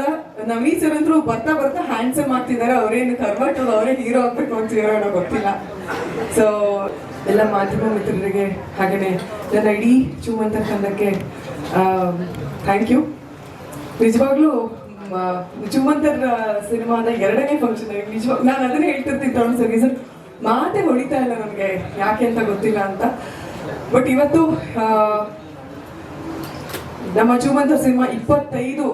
ಚಂದ ನವೀನ್ ಸರ್ ಅಂತೂ ಬರ್ತಾ ಬರ್ತಾ ಹ್ಯಾಂಡ್ಸಮ್ ಆಗ್ತಿದ್ದಾರೆ. ಅವ್ರೇನು ಕರ್ವಾಟು ಅವರೇ ಹೀರೋ ಆಗ್ಬೇಕು ಅಂತ ಏನೋ ಗೊತ್ತಿಲ್ಲ. ಸೊ ಎಲ್ಲ ಮಾಧ್ಯಮ ಮಿತ್ರರಿಗೆ ಹಾಗೆಯೇ ನನ್ನ ಇಡೀ ಚೂಮಂತ ತಂಡಕ್ಕೆ ಥ್ಯಾಂಕ್ ಯು ನಿಜವಾಗ್ಲೂ ಚುಮಂತರ್ ಸಿನಿಮಾದ ಎರಡನೇ ಫಂಕ್ಷನ್ ನಿಜವಾಗ ನಾನು ಅದನ್ನೇ ಹೇಳ್ತಿರ್ತೀನಿ ತಗೊಂಡು ಸರ್. ಸರ್ ಮಾತೆ ಹೊಡಿತಾ ಇಲ್ಲ ನನಗೆ. ಯಾಕೆ ಅಂತ ಗೊತ್ತಿಲ್ಲ ಅಂತ. ಬಟ್ ಇವತ್ತು ನಮ್ಮ ಚುಮಂತರ್ ಸಿನಿಮಾ ಇಪ್ಪತ್ತೈದು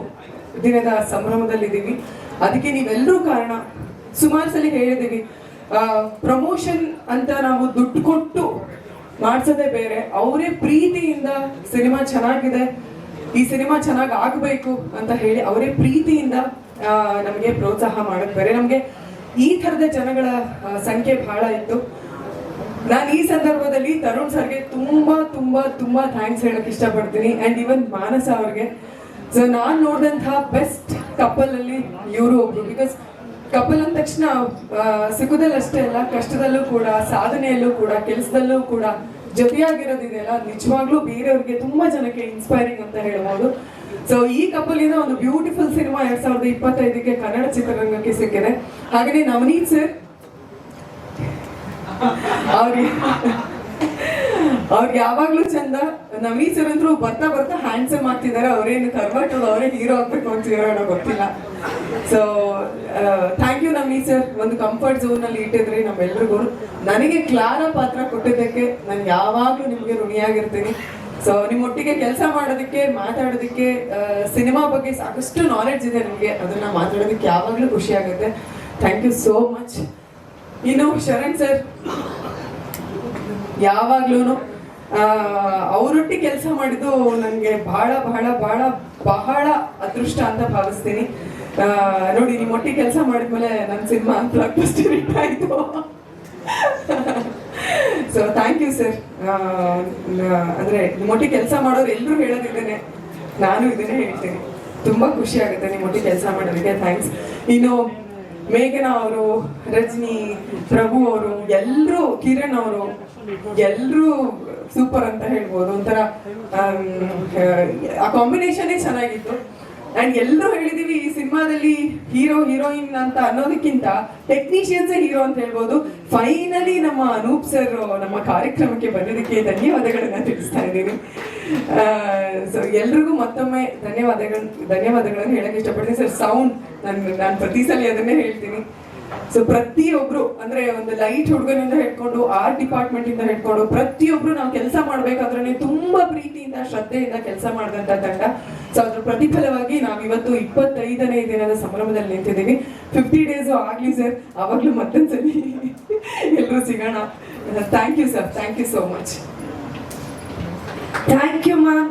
ದಿನದ ಸಂಭ್ರಮದಲ್ಲಿದ್ದೀವಿ. ಅದಕ್ಕೆ ನೀವೆಲ್ಲರೂ ಕಾರಣ. ಸುಮಾರು ಸಲ ಹೇಳಿದ್ದೀವಿ. ಪ್ರಮೋಷನ್ ಅಂತ ನಾವು ದುಡ್ಡು ಕೊಟ್ಟು ಮಾಡ್ಸೋದೇ ಬೇರೆ. ಅವರೇ ಪ್ರೀತಿಯಿಂದ ಸಿನಿಮಾ ಚೆನ್ನಾಗಿದೆ. ಈ ಸಿನಿಮಾ ಚೆನ್ನಾಗಿ ಆಗಬೇಕು ಅಂತ ಹೇಳಿ ಅವರೇ ಪ್ರೀತಿಯಿಂದ ನಮಗೆ ಪ್ರೋತ್ಸಾಹ ಮಾಡೋದು ಬೇರೆ. ನಮಗೆ ಈ ಥರದ ಜನಗಳ ಸಂಖ್ಯೆ ಬಹಳ ಇತ್ತು. ನಾನು ಈ ಸಂದರ್ಭದಲ್ಲಿ ತರುಣ್ ಸರ್ಗೆ ತುಂಬಾ ತುಂಬಾ ತುಂಬಾ ಥ್ಯಾಂಕ್ಸ್ ಹೇಳಕ್ ಇಷ್ಟಪಡ್ತೀನಿ. ಅಂಡ್ ಈವನ್ ಮಾನಸ ಅವ್ರಿಗೆ ಸೊ ನಾನ್ ನೋಡಿದಂತಹ ಬೆಸ್ಟ್ ಕಪಲ್ ಅಲ್ಲಿ ಇವರು ಒಬ್ರು. ಬಿಕಾಸ್ ಕಪಲ್ ಅಂದ ತಕ್ಷಣ ಸುಖದಲ್ಲಿ ಅಷ್ಟೇ ಅಲ್ಲ ಕಷ್ಟದಲ್ಲೂ ಕೂಡ ಸಾಧನೆಯಲ್ಲೂ ಕೂಡ ಕೆಲಸದಲ್ಲೂ ಕೂಡ ಜೊತೆಯಾಗಿರೋದಿದೆಯಲ್ಲ ನಿಜವಾಗ್ಲೂ ಬೇರೆಯವ್ರಿಗೆ ತುಂಬಾ ಜನಕ್ಕೆ ಇನ್ಸ್ಪೈರಿಂಗ್ ಅಂತ ಹೇಳ್ಬೋದು. ಸೊ ಈ ಕಪಲ್ ಇಂದ ಒಂದು ಬ್ಯೂಟಿಫುಲ್ ಸಿನಿಮಾ ಎರಡ್ ಸಾವಿರದ ಇಪ್ಪತ್ತೈದಕ್ಕೆ ಕನ್ನಡ ಚಿತ್ರರಂಗಕ್ಕೆ ಸಿಕ್ಕಿದೆ. ಹಾಗೆಯೇ ನವನೀತ್ ಸರ್ ಅವ್ರಿಗೆ ಅವ್ರಿಗೆ ಯಾವಾಗ್ಲೂ ಚಂದ, ನವೀನ್ ಸರ್ ಅಂತೂ ಬರ್ತಾ ಬರ್ತಾ ಹ್ಯಾಂಡ್ಸಮ್ ಆಗ್ತಿದ್ದಾರೆ. ಅವ್ರೇನು ಕರ್ವಾಟು ಅವರೇ ಹೀರೋ ಆಗ್ಬೇಕು ಕೊಂತಿರೋ ಏನೋ ಗೊತ್ತಿಲ್ಲ. So thank you Naveen sir ಒಂದು ಕಂಫರ್ಟ್ ಝೋನ್ ಅಲ್ಲಿ ಇಟ್ಟಿದ್ರಿ ನಮ್ಮೆಲ್ರಿಗೂ. ನನಗೆ ಕ್ಲಾರ ಪಾತ್ರ ಕೊಟ್ಟಿದ್ದಕ್ಕೆ ನಾನು ಯಾವಾಗ್ಲೂ ನಿಮ್ಗೆ ಋಣಿಯಾಗಿರ್ತೀನಿ. ಸೊ ನಿಮ್ಮೊಟ್ಟಿಗೆ ಕೆಲಸ ಮಾಡೋದಕ್ಕೆ, ಮಾತಾಡೋದಕ್ಕೆ ಸಿನಿಮಾ ಬಗ್ಗೆ ಸಾಕಷ್ಟು ನಾಲೆಡ್ಜ್ ಇದೆ ನಿಮಗೆ. ಅದನ್ನ ಮಾತಾಡೋದಕ್ಕೆ ಯಾವಾಗ್ಲೂ ಖುಷಿ ಆಗುತ್ತೆ. ಥ್ಯಾಂಕ್ ಯು ಸೋ ಮಚ್ ಇನ್ನು ಶರಣ್ ಸರ್ ಯಾವಾಗ್ಲೂ ಅವರೊಟ್ಟಿಗೆ ಕೆಲಸ ಮಾಡಿದ್ದು ನನಗೆ ಬಹಳ ಬಹಳ ಬಹಳ ಬಹಳ ಅದೃಷ್ಟ ಅಂತ ಭಾವಿಸ್ತೀನಿ. ನೋಡಿ, ನಿಮ್ಮ ಒಟ್ಟಿಗೆ ಕೆಲಸ ಮಾಡಿದ್ಮೇಲೆ ನನ್ನ ಸಿನಿಮಾ ಬ್ಲಾಕ್ ಬಸ್ಟರ್ ಹಿಟ್ ಆಯ್ತು ಸೊ ಥ್ಯಾಂಕ್ ಯು ಸರ್ ಅಂದ್ರೆ ನಿಮ್ಮೊಟ್ಟಿಗೆ ಕೆಲಸ ಮಾಡೋರು ಎಲ್ಲರೂ ಹೇಳೋದಿದ್ದೇನೆ ನಾನು ಇದನ್ನೇ ಹೇಳ್ತೀನಿ. ತುಂಬಾ ಖುಷಿ ಆಗುತ್ತೆ ನಿಮ್ಮೊಟ್ಟಿಗೆ ಕೆಲಸ ಮಾಡೋದಕ್ಕೆ ಥ್ಯಾಂಕ್ಸ್ ಇನ್ನು ಮೇಘನಾ ಅವರು, ರಜನಿ, ಪ್ರಭು ಅವರು, ಎಲ್ಲರೂ, ಕಿರಣ್ ಅವರು ಎಲ್ಲರೂ ಸೂಪರ್ ಅಂತ ಹೇಳ್ಬೋದು. ಒಂಥರ ಆ ಕಾಂಬಿನೇಷನ್ ಚೆನ್ನಾಗಿತ್ತು. ಅಂಡ್ ಎಲ್ಲರೂ ಹೇಳಿದೀವಿ, ಈ ಸಿನಿಮಾದಲ್ಲಿ ಹೀರೋ ಹೀರೋಯಿನ್ ಅಂತ ಅನ್ನೋದಕ್ಕಿಂತ ಟೆಕ್ನಿಷಿಯನ್ಸ್ ಹೀರೋ ಅಂತ ಹೇಳ್ಬೋದು. ಫೈನಲಿ ನಮ್ಮ ಅನೂಪ್ ಸರ್ ನಮ್ಮ ಕಾರ್ಯಕ್ರಮಕ್ಕೆ ಬಂದಿದ್ದಕ್ಕೆ ಧನ್ಯವಾದಗಳನ್ನ ತಿಳಿಸ್ತಾ ಇದ್ದೀನಿ. ಸೊ ಎಲ್ರಿಗೂ ಮತ್ತೊಮ್ಮೆ ಧನ್ಯವಾದಗಳು, ಧನ್ಯವಾದಗಳನ್ನು ಹೇಳಕ್ ಇಷ್ಟಪಡ್ತೀನಿ. ಸರ್ ಸೌಂಡ್ ನಾನು ನಾನು ಪ್ರತಿ ಸಲ ಅದನ್ನೇ ಹೇಳ್ತೀನಿ. ಸೊ ಪ್ರತಿಯೊಬ್ರು, ಅಂದ್ರೆ ಒಂದು ಲೈಟ್ ಹುಡುಗನಿಂದ ಹಿಡ್ಕೊಂಡು ಆರ್ಟ್ ಡಿಪಾರ್ಟ್ಮೆಂಟ್ ಇಂದ ಹಿಡ್ಕೊಂಡು, ಪ್ರತಿಯೊಬ್ರು ನಾವು ಕೆಲಸ ಮಾಡ್ಬೇಕಾದ್ರೆ ತುಂಬಾ ಪ್ರೀತಿಯಿಂದ, ಶ್ರದ್ಧೆಯಿಂದ ಕೆಲಸ ಮಾಡಿದಂತ ತಂಡ. ಸೊ ಅದ್ರ ಪ್ರತಿಫಲವಾಗಿ ನಾವ್ ಇವತ್ತು ಇಪ್ಪತ್ತೈದನೇ ದಿನದ ಸಂಭ್ರಮದಲ್ಲಿ ನಿಂತಿದ್ದೀವಿ. ಫಿಫ್ಟಿ ಡೇಸ್ ಆಗ್ಲಿ ಸರ್ ಅವಾಗ್ಲೂ ಮತ್ತೊಂದ್ಸಲಿ ಎಲ್ಲರೂ ಸಿಗೋಣ. Thank you sir thank you so much thank you ma'am